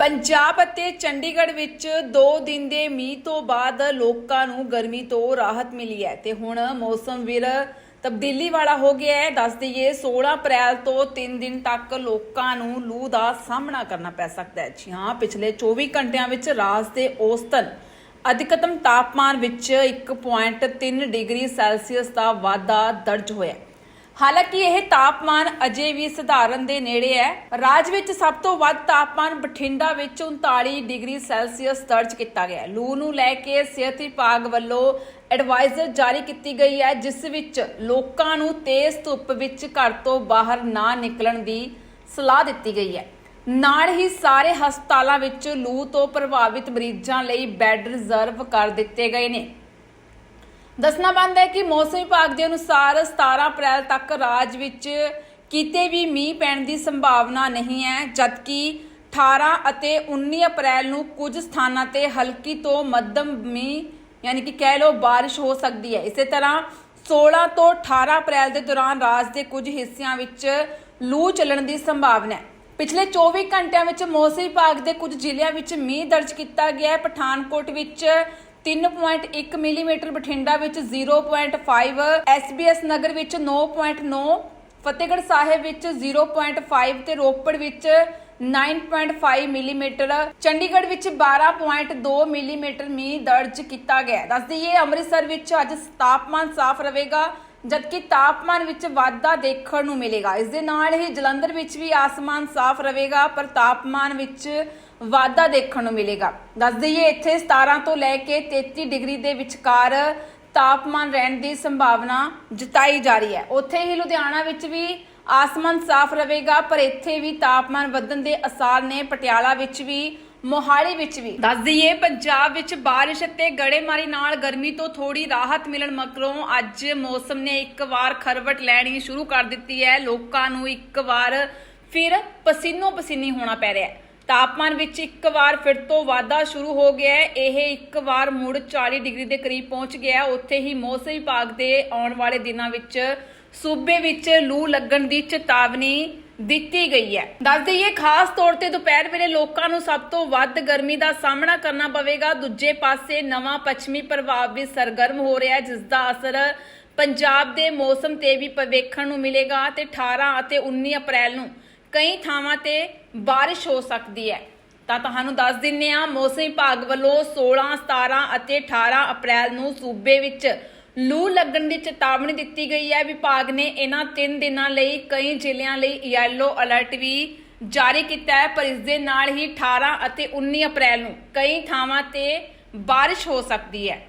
ਪੰਜਾਬ ਅਤੇ ਚੰਡੀਗੜ੍ਹ ਵਿੱਚ 2 ਦਿਨ ਦੇ ਮੀਂਹ ਤੋਂ ਬਾਅਦ ਲੋਕਾਂ ਨੂੰ ਗਰਮੀ ਤੋਂ ਰਾਹਤ ਮਿਲੀ ਹੈ ਤੇ ਹੁਣ ਮੌਸਮ ਵੀਰ ਤਬਦੀਲੀ ਵਾਲਾ ਹੋ ਗਿਆ ਹੈ। ਦੱਸ ਦਈਏ 16 ਅਪ੍ਰੈਲ ਤੋਂ 3 ਦਿਨ ਤੱਕ ਲੋਕਾਂ ਨੂੰ ਲੂ ਦਾ ਸਾਹਮਣਾ ਕਰਨਾ ਪੈ ਸਕਦਾ ਹੈ। ਜੀ ਹਾਂ, ਪਿਛਲੇ 24 ਘੰਟਿਆਂ ਵਿੱਚ ਰਾਜ ਦੇ ਔਸਤਨ ਅਧਿਕਤਮ ਤਾਪਮਾਨ ਵਿੱਚ 1.3 ਡਿਗਰੀ ਸੈਲਸੀਅਸ ਦਾ ਵਾਧਾ ਦਰਜ ਹੋਇਆ ਹਾਲਾਂਕਿ ਇਹ ਤਾਪਮਾਨ ਅਜੇ ਵੀ ਸਧਾਰਨ ਦੇ ਨੇੜੇ ਹੈ। ਰਾਜ ਵਿੱਚ ਸਭ ਤੋਂ ਵੱਧ ਤਾਪਮਾਨ ਬਠਿੰਡਾ ਵਿੱਚ 39 ਡਿਗਰੀ ਸੈਲਸੀਅਸ ਦਰਜ ਕੀਤਾ ਗਿਆ ਹੈ। ਲੂ ਨੂੰ ਲੈ ਕੇ ਸਿਹਤ ਵਿਭਾਗ ਵੱਲੋਂ ਐਡਵਾਈਜ਼ਰ ਜਾਰੀ ਕੀਤੀ ਗਈ ਹੈ, ਜਿਸ ਵਿੱਚ ਲੋਕਾਂ ਨੂੰ ਤੇਜ਼ ਧੁੱਪ ਵਿੱਚ ਘਰ ਤੋਂ ਬਾਹਰ ਨਾ ਨਿਕਲਣ ਦੀ ਸਲਾਹ ਦਿੱਤੀ ਗਈ ਹੈ। ਨਾਲ ਹੀ ਸਾਰੇ ਹਸਪਤਾਲਾਂ ਵਿੱਚ ਲੂ ਤੋਂ ਪ੍ਰਭਾਵਿਤ ਮਰੀਜ਼ਾਂ ਲਈ ਬੈੱਡ ਰਿਜ਼ਰਵ ਕਰ ਦਿੱਤੇ ਗਏ ਨੇ। ਦੱਸਣਾ ਬੰਦ ਹੈ ਕਿ ਮੌਸਮ ਵਿਭਾਗ ਦੇ ਅਨੁਸਾਰ 17 ਅਪ੍ਰੈਲ ਤੱਕ ਰਾਜ ਵਿੱਚ ਕਿਤੇ ਵੀ ਮੀਂਹ ਪੈਣ ਦੀ ਸੰਭਾਵਨਾ ਨਹੀਂ ਹੈ, ਜਦਕਿ 18 ਅਤੇ 19 ਅਪ੍ਰੈਲ ਨੂੰ ਕੁਝ ਸਥਾਨਾਂ ਤੇ ਹਲਕੀ ਤੋਂ ਮੱਧਮ ਮੀਂਹ, ਯਾਨੀ ਕਿ ਕਹਿ ਲਓ ਬਾਰਿਸ਼ ਹੋ ਸਕਦੀ ਹੈ। ਇਸੇ ਤਰ੍ਹਾਂ 16 ਤੋਂ 18 ਅਪ੍ਰੈਲ ਦੇ ਦੌਰਾਨ ਰਾਜ ਦੇ ਕੁਝ ਹਿੱਸਿਆਂ ਵਿੱਚ ਲੂ ਚੱਲਣ ਦੀ ਸੰਭਾਵਨਾ ਹੈ। ਪਿਛਲੇ 24 ਘੰਟਿਆਂ ਵਿੱਚ ਮੌਸਮ ਵਿਭਾਗ ਦੇ ਕੁਝ ਜ਼ਿਲ੍ਹਿਆਂ ਵਿੱਚ ਮੀਂਹ ਦਰਜ ਕੀਤਾ ਗਿਆ ਹੈ। ਪਠਾਨਕੋਟ ਵਿੱਚ 3.1 ਮਿਲੀਮੀਟਰ ਬਠਿੰਡਾ ਵਿੱਚ 0.5 ਐਸਬੀਐਸ ਨਗਰ ਵਿੱਚ 9.9 ਫਤਿਹਗੜ੍ਹ ਸਾਹਿਬ ਵਿੱਚ 0.5 ਤੇ ਰੋਪੜ ਵਿੱਚ 9.5 ਮਿਲੀਮੀਟਰ, ਚੰਡੀਗੜ੍ਹ ਵਿੱਚ 12.2 ਮਿਲੀਮੀਟਰ ਮੀਂਹ ਦਰਜ ਕੀਤਾ ਗਿਆ ਦੱਸ ਦਈਏ, ਅੰਮ੍ਰਿਤਸਰ ਵਿੱਚ ਅੱਜ ਤਾਪਮਾਨ ਸਾਫ਼ ਰਹੇਗਾ। ਜਦਕਿ ਤਾਪਮਾਨ ਵਿੱਚ ਵਾਧਾ ਦੇਖਣ ਨੂੰ ਮਿਲੇਗਾ। ਇਸ ਦੇ ਨਾਲ ਹੀ ਜਲੰਧਰ ਵਿੱਚ ਵੀ ਆਸਮਾਨ ਸਾਫ਼ ਰਹੇਗਾ, ਪਰ ਤਾਪਮਾਨ ਵਿੱਚ ਵਾਧਾ ਦੇਖਣ ਨੂੰ ਮਿਲੇਗਾ। ਦੱਸ ਦਈਏ, ਇੱਥੇ 17 ਤੋਂ ਲੈ ਕੇ 33 ਡਿਗਰੀ ਦੇ ਵਿਚਕਾਰ ਤਾਪਮਾਨ ਰਹਿਣ ਦੀ ਸੰਭਾਵਨਾ ਜਤਾਈ ਜਾ ਰਹੀ ਹੈ। ਉੱਥੇ ਹੀ ਲੁਧਿਆਣਾ ਵਿੱਚ ਵੀ ਆਸਮਾਨ ਸਾਫ਼ ਰਹੇਗਾ, ਪਰ ਇੱਥੇ ਵੀ ਤਾਪਮਾਨ ਵਧਣ ਦੇ ਅਸਾਰ ਨੇ। ਪਟਿਆਲਾ ਵਿੱਚ ਵੀ ਮੋਹਾਲੀ ਵਿੱਚ ਵੀ। ਦੱਸ ਦਈਏ, ਪੰਜਾਬ ਵਿੱਚ ਬਾਰਿਸ਼ ਅਤੇ ਗੜੇਮਾਰੀ ਨਾਲ ਗਰਮੀ ਤੋਂ ਥੋੜੀ ਰਾਹਤ ਮਿਲਣ ਮਗਰੋਂ ਅੱਜ ਮੌਸਮ ਨੇ ਇੱਕ ਵਾਰ ਖਰਵਟ ਲੈਣੀ ਸ਼ੁਰੂ ਕਰ ਦਿੱਤੀ ਹੈ। ਲੋਕਾਂ ਨੂੰ ਇੱਕ ਵਾਰ ਫਿਰ ਪਸੀਨੋ ਪਸੀਨੀ ਹੋਣਾ ਪੈ ਰਿਹਾ ਹੈ। ਤਾਪਮਾਨ ਵਿੱਚ ਇੱਕ ਵਾਰ ਫਿਰ ਤੋਂ ਵਾਧਾ ਸ਼ੁਰੂ ਹੋ ਗਿਆ ਹੈ। ਇਹ ਇੱਕ ਵਾਰ ਮੁੜ 40 ਡਿਗਰੀ ਦੇ ਕਰੀਬ ਪਹੁੰਚ ਗਿਆ ਉੱਥੇ ਹੀ ਮੌਸਮ ਵਿਭਾਗ ਦੇ ਆਉਣ ਵਾਲੇ ਦਿਨਾਂ ਵਿੱਚ ਸੂਬੇ ਵਿੱਚ ਲੂ ਲੱਗਣ ਦੀ ਚੇਤਾਵਨੀ ਦਿੱਤੀ ਗਈ ਹੈ। ਦੱਸ ਦਈਏ, ਖਾਸ ਤੌਰ ਤੇ ਦੁਪਹਿਰ ਵੇਲੇ ਲੋਕਾਂ ਨੂੰ ਸਭ ਤੋਂ ਵੱਧ ਗਰਮੀ ਦਾ ਸਾਹਮਣਾ ਕਰਨਾ ਪਵੇਗਾ। ਦੂਜੇ ਪਾਸੇ ਨਵਾਂ ਪੱਛਮੀ ਪ੍ਰਭਾਵ ਵੀ ਸਰਗਰਮ ਹੋ ਰਿਹਾ ਹੈ, ਜਿਸ ਦਾ ਅਸਰ ਪੰਜਾਬ ਦੇ ਮੌਸਮ ਤੇ ਵੀ ਵੇਖਣ ਨੂੰ ਮਿਲੇਗਾ ਤੇ 18 ਅਤੇ 19 ਅਪ੍ਰੈਲ ਨੂੰ ਕਈ ਥਾਵਾਂ ਤੇ ਬਾਰਿਸ਼ ਹੋ ਸਕਦੀ ਹੈ। ਤਾਂ ਤੁਹਾਨੂੰ ਦੱਸ ਦਿੰਨੇ ਆ ਮੌਸਮ ਵਿਭਾਗ ਵੱਲੋਂ 16 17 ਅਤੇ 18 ਅਪ੍ਰੈਲ ਨੂੰ ਸੂਬੇ ਵਿੱਚ ਲੂ ਲੱਗਣ ਦੀ ਚੇਤਾਵਨੀ ਦਿੱਤੀ ਗਈ ਹੈ। ਵਿਭਾਗ ਨੇ ਇਹਨਾਂ 3 ਦਿਨਾਂ ਲਈ ਕਈ ਜ਼ਿਲ੍ਹਿਆਂ ਲਈ ਯੈਲੋ ਅਲਰਟ ਵੀ ਜਾਰੀ ਕੀਤਾ ਹੈ, ਪਰ ਇਸ ਦੇ ਨਾਲ ਹੀ 18 ਅਤੇ 19 ਅਪ੍ਰੈਲ ਨੂੰ ਕਈ ਥਾਵਾਂ ਤੇ ਬਾਰਿਸ਼ ਹੋ ਸਕਦੀ ਹੈ।